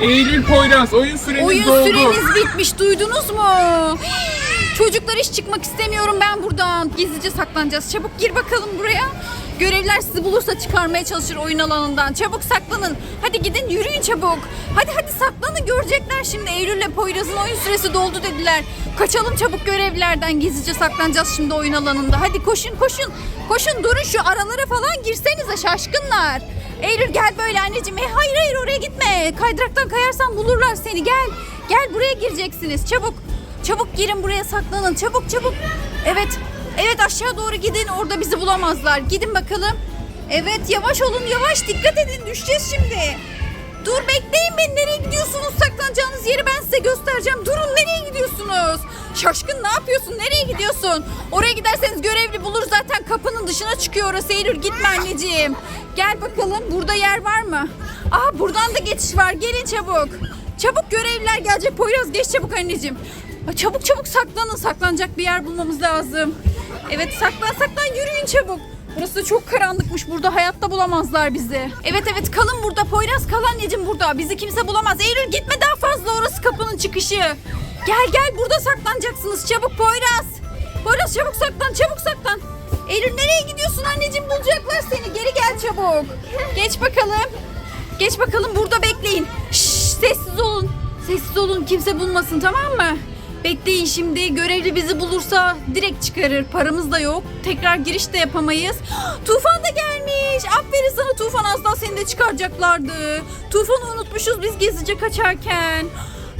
Eylül Poyraz oyun süreniz Oyun doldu. süreniz bitmiş duydunuz mu? Çocuklar hiç çıkmak istemiyorum ben buradan. Gizlice saklanacağız. Çabuk gir bakalım buraya. Görevliler sizi bulursa çıkarmaya çalışır oyun alanından. Çabuk saklanın. Hadi gidin yürüyün çabuk. Hadi hadi saklanın görecekler şimdi. Eylül'le Poyraz'ın oyun süresi doldu dediler. Kaçalım çabuk görevlilerden. Gizlice saklanacağız şimdi oyun alanında. Hadi koşun koşun. Koşun durun şu aralara falan girsenize şaşkınlar. Eylül gel böyle anneciğim. E, hayır hayır oraya gitme. Kaydıraktan kayarsan bulurlar seni. Gel. Gel buraya gireceksiniz. Çabuk. Çabuk girin buraya saklanın. Çabuk çabuk. Evet. Evet aşağı doğru gidin. Orada bizi bulamazlar. Gidin bakalım. Evet yavaş olun yavaş. Dikkat edin. Düşeceğiz şimdi. Dur bekleyin beni. Nereye gidiyorsunuz? Saklanacağınız yeri ben size göstereceğim. Durun nereye gidiyorsunuz? Şaşkın ne yapıyorsun? Nereye gidiyorsun? Oraya giderseniz görevli bulur zaten kapının dışına çıkıyor orası. Eylül gitme anneciğim. Gel bakalım burada yer var mı? Aa buradan da geçiş var. Gelin çabuk. Çabuk görevliler gelecek. Poyraz geç çabuk anneciğim. Çabuk çabuk saklanın. Saklanacak bir yer bulmamız lazım. Evet saklan saklan yürüyün çabuk. Burası da çok karanlıkmış. Burada hayatta bulamazlar bizi. Evet evet kalın burada. Poyraz kal anneciğim burada. Bizi kimse bulamaz. Eylül gitme daha fazla. Orası kapının çıkışı. Gel gel burada saklanacaksınız. Çabuk Poyraz. Poyraz çabuk saklan çabuk saklan. Eylül nereye gidiyorsun anneciğim? Bulacaklar seni. Geri gel çabuk. Geç bakalım. Geç bakalım burada bekleyin. Şşş sessiz olun. Sessiz olun kimse bulmasın tamam mı? Bekleyin şimdi görevli bizi bulursa direkt çıkarır. Paramız da yok. Tekrar giriş de yapamayız. Tufan da gelmiş. Aferin sana Tufan az daha seni de çıkaracaklardı. Tufan'ı unutmuşuz biz gizlice kaçarken.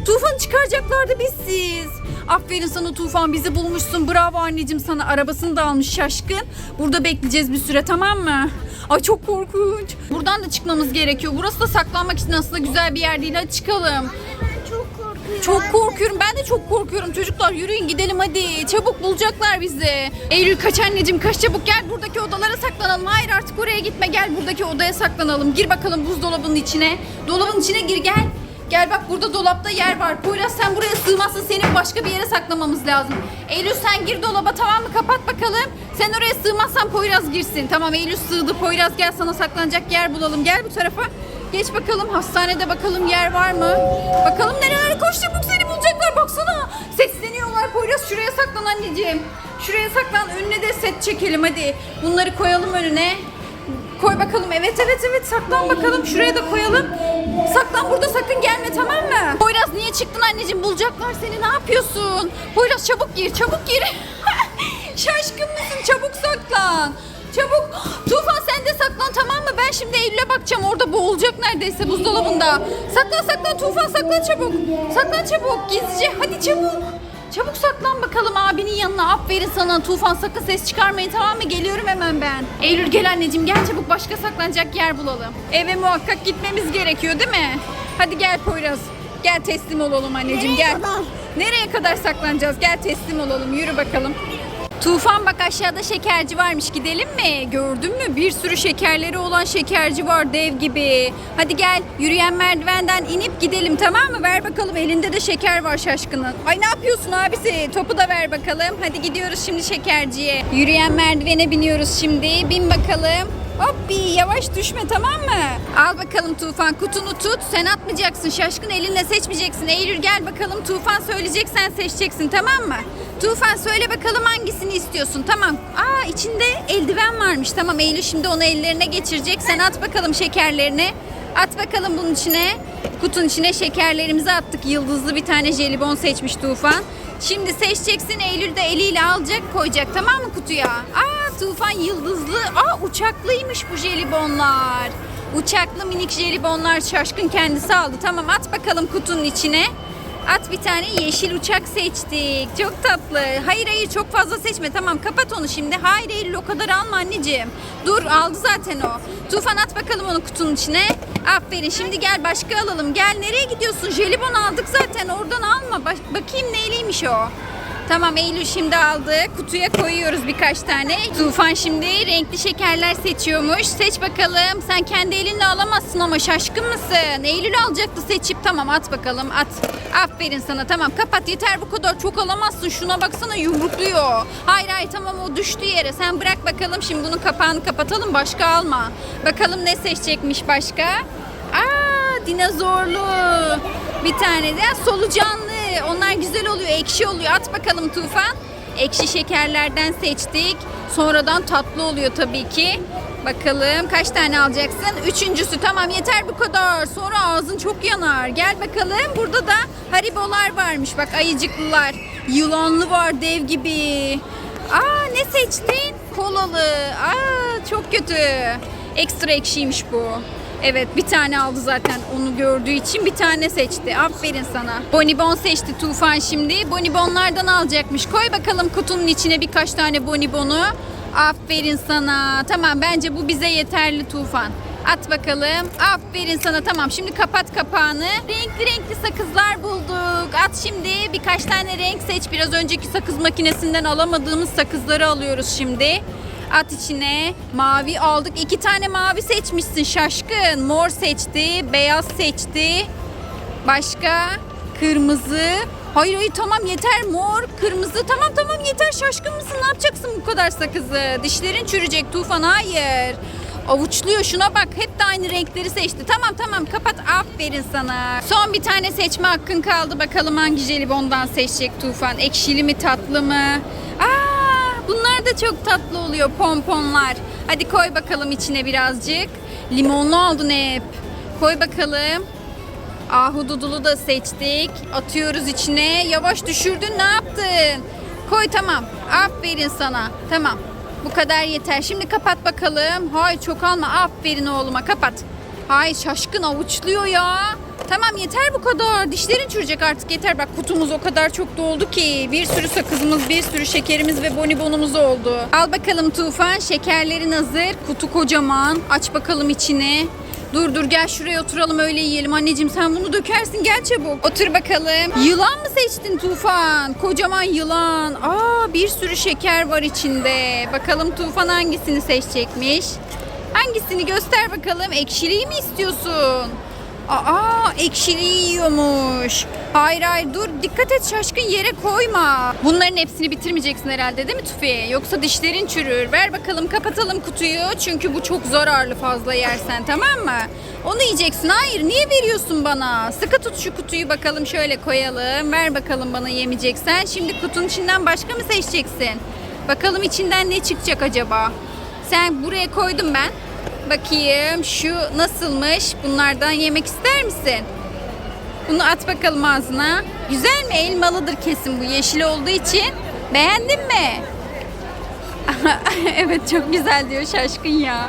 Tufan çıkaracaklardı bizsiz. Aferin sana Tufan bizi bulmuşsun. Bravo anneciğim sana. Arabasını da almış şaşkın. Burada bekleyeceğiz bir süre tamam mı? Ay çok korkunç. Buradan da çıkmamız gerekiyor. Burası da saklanmak için aslında güzel bir yer değil. Hadi çıkalım. Çok korkuyorum. Ben de çok korkuyorum. Çocuklar yürüyün gidelim hadi. Çabuk bulacaklar bizi. Eylül kaç anneciğim kaç çabuk gel buradaki odalara saklanalım. Hayır artık oraya gitme gel buradaki odaya saklanalım. Gir bakalım buzdolabının içine. Dolabın içine gir gel. Gel bak burada dolapta yer var. Poyraz sen buraya sığmazsın. Seni başka bir yere saklamamız lazım. Eylül sen gir dolaba tamam mı? Kapat bakalım. Sen oraya sığmazsan Poyraz girsin. Tamam Eylül sığdı. Poyraz gel sana saklanacak yer bulalım. Gel bu tarafa. Geç bakalım hastanede bakalım yer var mı? Bakalım nerelere koş çabuk seni bulacaklar baksana. Sesleniyorlar Poyraz şuraya saklan anneciğim. Şuraya saklan önüne de set çekelim hadi. Bunları koyalım önüne. Koy bakalım evet evet evet saklan bakalım şuraya da koyalım. Saklan burada sakın gelme tamam mı? Poyraz niye çıktın anneciğim bulacaklar seni ne yapıyorsun? Poyraz çabuk gir çabuk gir. Şaşkın mısın çabuk saklan. Çabuk. Tufan sen de saklan tamam mı? Ben şimdi Eylül'e bakacağım. Orada boğulacak neredeyse buzdolabında. Saklan saklan Tufan saklan çabuk. Saklan çabuk gizlice. Hadi çabuk. Çabuk saklan bakalım abinin yanına. Aferin sana Tufan sakın ses çıkarmayın tamam mı? Geliyorum hemen ben. Eylül gel anneciğim gel çabuk başka saklanacak yer bulalım. Eve muhakkak gitmemiz gerekiyor değil mi? Hadi gel Poyraz. Gel teslim olalım anneciğim Nereye gel. kadar? Nereye kadar saklanacağız? Gel teslim olalım. Yürü bakalım. Tufan bak aşağıda şekerci varmış gidelim mi? Gördün mü? Bir sürü şekerleri olan şekerci var dev gibi. Hadi gel yürüyen merdivenden inip gidelim tamam mı? Ver bakalım elinde de şeker var şaşkının. Ay ne yapıyorsun abisi? Topu da ver bakalım. Hadi gidiyoruz şimdi şekerciye. Yürüyen merdivene biniyoruz şimdi. Bin bakalım. Hoppi yavaş düşme tamam mı? Al bakalım Tufan kutunu tut. Sen atmayacaksın şaşkın elinle seçmeyeceksin. Eylül gel bakalım Tufan söyleyecek sen seçeceksin tamam mı? Tufan söyle bakalım hangisini istiyorsun tamam. Aa içinde eldiven varmış tamam Eylül şimdi onu ellerine geçirecek. Sen at bakalım şekerlerini. At bakalım bunun içine. Kutunun içine şekerlerimizi attık. Yıldızlı bir tane jelibon seçmiş Tufan. Şimdi seçeceksin Eylül de eliyle alacak koyacak tamam mı kutuya? Aa Tufan yıldızlı. Aa uçaklıymış bu jelibonlar. Uçaklı minik jelibonlar şaşkın kendisi aldı. Tamam at bakalım kutunun içine. At bir tane yeşil uçak seçtik. Çok tatlı. Hayır hayır çok fazla seçme. Tamam kapat onu şimdi. Hayır Eylül o kadar alma anneciğim. Dur aldı zaten o. Tufan at bakalım onu kutunun içine. Aferin şimdi gel başka alalım. Gel nereye gidiyorsun? Jelibon aldık zaten oradan alma. Baş- bakayım neyliymiş o. Tamam Eylül şimdi aldı. Kutuya koyuyoruz birkaç tane. Tufan şimdi renkli şekerler seçiyormuş. Seç bakalım. Sen kendi elinle alamazsın ama şaşkın mısın? Eylül alacaktı seçip. Tamam at bakalım at. Aferin sana tamam kapat yeter bu kadar çok alamazsın. Şuna baksana yumrukluyor. Hayır hayır tamam o düştü yere. Sen bırak bakalım şimdi bunun kapağını kapatalım başka alma. Bakalım ne seçecekmiş başka. Aa dinozorlu. Bir tane de solucanlı. Onlar güzel oluyor, ekşi oluyor. At bakalım Tufan. Ekşi şekerlerden seçtik. Sonradan tatlı oluyor tabii ki. Bakalım kaç tane alacaksın? Üçüncüsü tamam yeter bu kadar. Sonra ağzın çok yanar. Gel bakalım. Burada da haribolar varmış. Bak ayıcıklılar. Yılanlı var dev gibi. Aa ne seçtin? Kolalı. Aa çok kötü. Ekstra ekşiymiş bu. Evet bir tane aldı zaten onu gördüğü için bir tane seçti. Aferin sana. Bonibon seçti Tufan şimdi. Bonibonlardan alacakmış. Koy bakalım kutunun içine birkaç tane bonibonu. Aferin sana. Tamam bence bu bize yeterli Tufan. At bakalım. Aferin sana. Tamam şimdi kapat kapağını. Renkli renkli sakızlar bulduk. At şimdi birkaç tane renk seç. Biraz önceki sakız makinesinden alamadığımız sakızları alıyoruz şimdi. At içine. Mavi aldık. İki tane mavi seçmişsin şaşkın. Mor seçti. Beyaz seçti. Başka? Kırmızı. Hayır hayır tamam yeter mor, kırmızı. Tamam tamam yeter şaşkın mısın? Ne yapacaksın bu kadar sakızı? Dişlerin çürüyecek Tufan hayır. Avuçluyor şuna bak hep de aynı renkleri seçti. Tamam tamam kapat aferin sana. Son bir tane seçme hakkın kaldı. Bakalım hangi jelibondan seçecek Tufan. Ekşili mi tatlı mı? Aa, bunlar da çok tatlı oluyor pomponlar. Hadi koy bakalım içine birazcık. Limonlu aldın hep. Koy bakalım. Ahududulu da seçtik. Atıyoruz içine. Yavaş düşürdün ne yaptın? Koy tamam. Aferin sana. Tamam. Bu kadar yeter. Şimdi kapat bakalım. Hay çok alma. Aferin oğluma kapat. Hay şaşkın avuçluyor ya. Tamam yeter bu kadar. Dişlerin çürüyecek artık yeter. Bak kutumuz o kadar çok doldu ki. Bir sürü sakızımız, bir sürü şekerimiz ve bonibonumuz oldu. Al bakalım Tufan. Şekerlerin hazır. Kutu kocaman. Aç bakalım içine. Dur dur gel şuraya oturalım öyle yiyelim. Anneciğim sen bunu dökersin gel çabuk. Otur bakalım. Yılan mı seçtin Tufan? Kocaman yılan. Aa bir sürü şeker var içinde. Bakalım Tufan hangisini seçecekmiş? Hangisini göster bakalım. Ekşiliği mi istiyorsun? Aa ekşiliği yiyormuş. Hayır hayır dur dikkat et şaşkın yere koyma. Bunların hepsini bitirmeyeceksin herhalde değil mi Tufi? Yoksa dişlerin çürür. Ver bakalım kapatalım kutuyu. Çünkü bu çok zararlı fazla yersen tamam mı? Onu yiyeceksin. Hayır niye veriyorsun bana? Sıkı tut şu kutuyu bakalım şöyle koyalım. Ver bakalım bana yemeyeceksen. Şimdi kutunun içinden başka mı seçeceksin? Bakalım içinden ne çıkacak acaba? Sen buraya koydum ben. Bakayım şu nasılmış? Bunlardan yemek ister misin? Bunu at bakalım ağzına. Güzel mi? Elmalıdır kesin bu yeşil olduğu için. Beğendin mi? evet çok güzel diyor şaşkın ya.